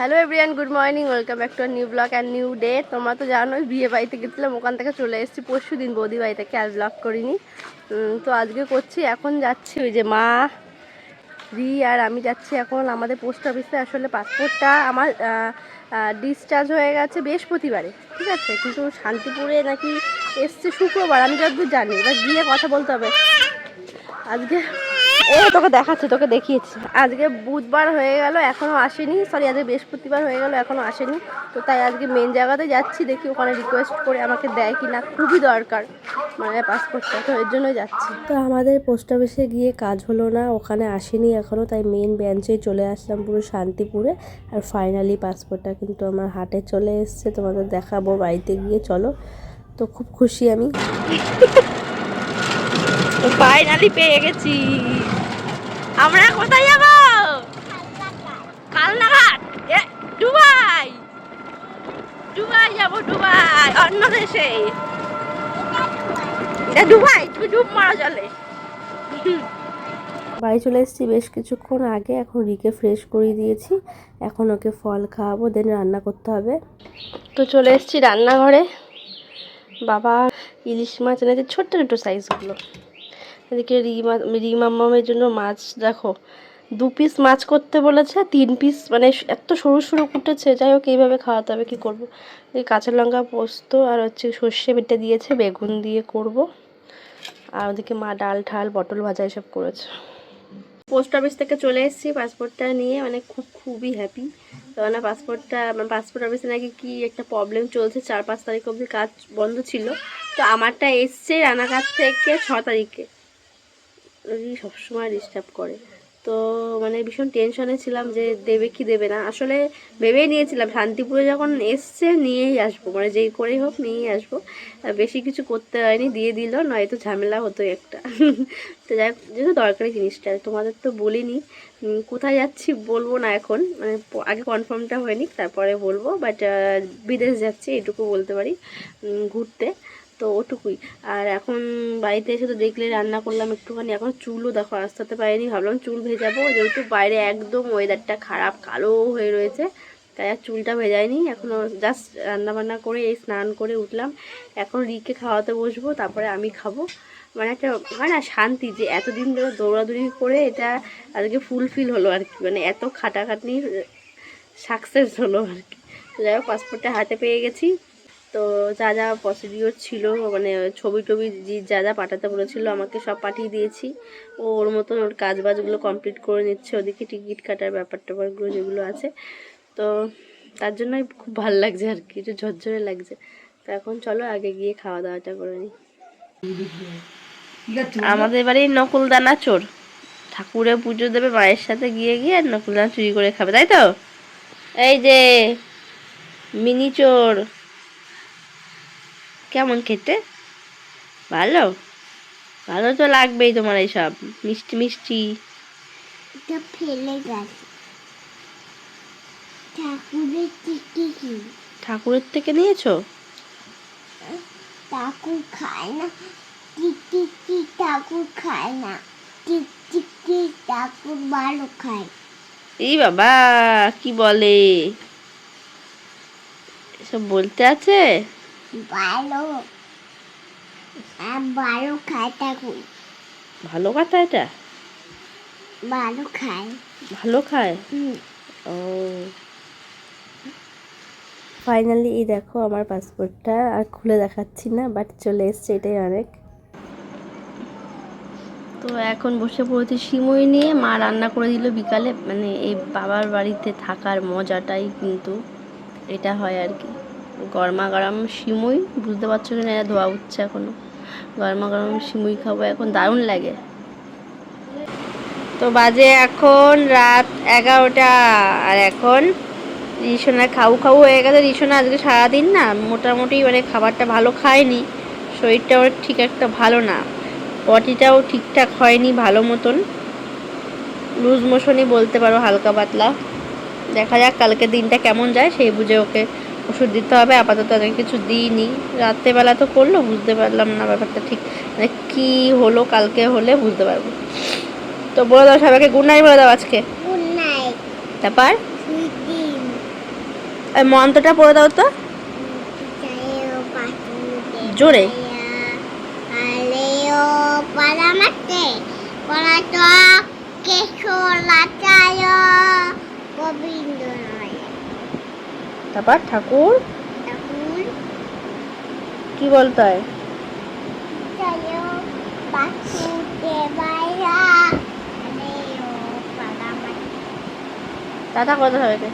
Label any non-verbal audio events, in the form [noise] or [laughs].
Hello everyone good morning welcome back to new blog and new day তোমরা তো জানোই, বিয়ে বাড়িতে গেছিলাম, ওখান থেকে চলে এসেছি, পরশু দিন বৌদি বাড়ি থেকে আর ব্লগ করিনি। তো আজকে করছি, এখন যাচ্ছি ওই যে মা, রি আর আমি যাচ্ছি এখন আমাদের পোস্ট অফিসে আসলে পাসপোর্টটা আমার ডিসচার্জ হয়ে গেছে বৃহস্পতিবারে, ঠিক আছে? কিন্তু শান্তিপুরে নাকি এসছে শুক্রবার, আমি যতদূর জানি, এবার গিয়ে কথা বলতে হবে। আজকে এ তোকে দেখাচ্ছে, তোকে দেখিয়েছি। আজকে বুধবার হয়ে গেল, এখনও আসেনি। সরি আজকে বৃহস্পতিবার হয়ে গেল, এখনও আসেনি। তো তাই আজকে মেন জায়গাতে যাচ্ছি, দেখি ওখানে রিকোয়েস্ট করে আমাকে দেয় কি না খুবই দরকার মানে পাসপোর্টটা তো এর জন্যই যাচ্ছি। তো আমাদের পোস্ট অফিসে গিয়ে কাজ হলো না, ওখানে আসেনি এখনও, তাই মেন বেঞ্চে চলে আসলাম পুরো শান্তিপুরে। আর ফাইনালি পাসপোর্টটা কিন্তু আমার হাটে চলে এসছে, তোমাদের দেখাবো, বাড়িতে গিয়ে চলো। তো খুব খুশি আমি। [laughs] ফাইনালি পেয়ে গেছি। আমরা কোথায় যাব? কালনাঘাট। এ, দুবাই। দুবাই যাব দুবাই। অন্য দেশে। এটা দুবাই। তুমি ডুব মারা জলে। বাড়ি চলে এসেছি বেশ কিছুক্ষণ আগে। এখন রিকে ফ্রেশ করিয়ে দিয়েছি। এখন ওকে ফল খাওয়াবো দেন রান্না করতে হবে। তো চলে এসেছি রান্নাঘরে। বাবা ইলিশ মাছ এনেছে ছোট্ট ছোট্ট সাইজগুলো এদিকে রিমা রিমাম্মামের জন্য মাছ, দেখো, দু পিস মাছ করতে বলেছে, তিন পিস মানে এত সরু সরু কুটেছে, যাই হোক, এইভাবে খাওয়াতে হবে, কী করব? এই কাঁচা লঙ্কা পোস্ত আর হচ্ছে সর্ষে বেটে দিয়েছে, বেগুন দিয়ে করব। আর ওদিকে মা ডাল ঠাল, পটল ভাজা এসব করেছে। পোস্ট অফিস থেকে চলে এসেছি, পাসপোর্টটা নিয়ে মানে খুব, খুবই হ্যাপি কারণ পাসপোর্টটা মানে পাসপোর্ট অফিসে নাকি কি একটা প্রবলেম চলছে, চার পাঁচ তারিখ অবধি কাজ বন্ধ ছিল। তো আমারটা এসছে রানাঘাট থেকে ছ তারিখে। সবসময় ডিস্টার্ব করে। তো মানে ভীষণ টেনশনে ছিলাম যে দেবে কি দেবে না। আসলে ভেবেই নিয়েছিলাম, শান্তিপুরে যখন এসছে নিয়েই আসব। মানে যেই করেই হোক নিয়েই আসব। বেশি কিছু করতে হয়নি, দিয়ে দিল, নয়তো ঝামেলা হতো একটা। [laughs] তো যাই যেহেতু দরকারি জিনিসটা, তোমাদের তো বলিনি। কোথায় যাচ্ছি বলব না এখন। মানে আগে কনফার্মটা হয়নি, তারপরে বলব। বাট বিদেশ যাচ্ছি এটুকু বলতে পারি ঘুরতে। তো ওটুকুই। আর এখন বাড়িতে এসে তো দেখলে রান্না করলাম একটুখানি। এখন চুলও দেখো আসতে পারিনি ভাবলাম চুল ভেজাবো। যেহেতু বাইরে একদম ওয়েদারটা খারাপ, কালো হয়ে রয়েছে, তাই আর চুলটা ভেজায়নি। এখনও জাস্ট রান্না বান্না করে এই স্নান করে উঠলাম। এখন রিকে খাওয়াতে বসবো, তারপরে আমি খাব। মানে একটা হয় না শান্তি যে এতদিন ধরে দৌড়াদৌড়ি করে এটা আজকে ফুলফিল হলো আর কি। মানে এত খাটাখাটনি সাকসেস হলো আর কি। যাই হোক পাসপোর্টটা হাতে পেয়ে গেছি। তো যা যা প্রসিডিওর ছিল মানে ছবি টবি যে- যা যা পাঠাতে বলেছিল আমাকে সব পাঠিয়ে দিয়েছি। ও ওর মতন ওর কাজ বাজগুলো কমপ্লিট করে নিচ্ছে, ওদিকে টিকিট কাটার ব্যাপার ট্যাপারগুলো যেগুলো আছে। তো তার জন্যই খুব ভালো লাগছে আর কি, একটু ঝরঝরে লাগছে। তো এখন চলো আগে গিয়ে খাওয়া দাওয়াটা করে নিই। আমাদের বাড়ির নকুলদানা চোর। ঠাকুরে পুজো দেবে, মায়ের সাথে গিয়ে গিয়ে আর নকুলদানা চুরি করে খাবে, তাই তো? এই যে, মিনি চোর। কেমন খেতে? ভালো? ভালো তো লাগবেই তোমার এইসব। মিষ্টি মিষ্টি। এটা ফেলে গেছে ঠাকুরের টিকি ঠাকুরের থেকে নিয়েছো? ঠাকুর খায় না। টিকি কি ঠাকুর খায় না। টিক ঠাকুর ভালো খায়। এই বাবা কি বলে? এসব বলতে আছে? ভালো। আর ভালো খায় ঠাকুর। ভালো কথা এটা? ভালো খায়। ভালো খায়? ও। ফাইনালি এই দেখো আমার পাসপোর্টটা আর খুলে দেখাচ্ছি না বাট চলে এসছে এটাই অনেক। তো এখন বসে পড়েছি সিমই নিয়ে মা রান্না করে দিল বিকালে মানে এই বাবার বাড়িতে থাকার মজাটাই কিন্তু এটা হয় আর কি। গরমা গরম সিমুই, বুঝতে পারছ কি না ধোয়া উঠছে এখনও। গরমা গরম সিমুই খাব এখন, দারুণ লাগে। তো বাজে এখন রাত এগারোটা, আর এখন রিসোনা খাউ খাউ হয়ে গেছে। রিসোনা আজকে সারাদিন না মোটামুটি মানে খাবারটা ভালো খায়নি, শরীরটাও ঠিক একটা ভালো না। পটিটাও ঠিকঠাক হয়নি ভালো মতন। লুজ মোশনই বলতে পারো হালকা পাতলা। দেখা যাক কালকে দিনটা কেমন যায়, সেই বুঝে ওকে ওষুধ দিতে হবে আপাতত আজকে কিছু দিইনি। রাত্রেবেলা তো করল বুঝতে পারলাম না ব্যাপারটা ঠিক মানে কী হলো কালকে হলে বুঝতে পারব। তো বলে দাও সবাইকে গুড নাইট বলে দাও আজকে। তারপর? মন্ত্রটা পড়ে দাও তো। জোরে। গোবিন্দ তারপর ঠাকুর? কি বলতে হয় টাটা কথা সবাইকে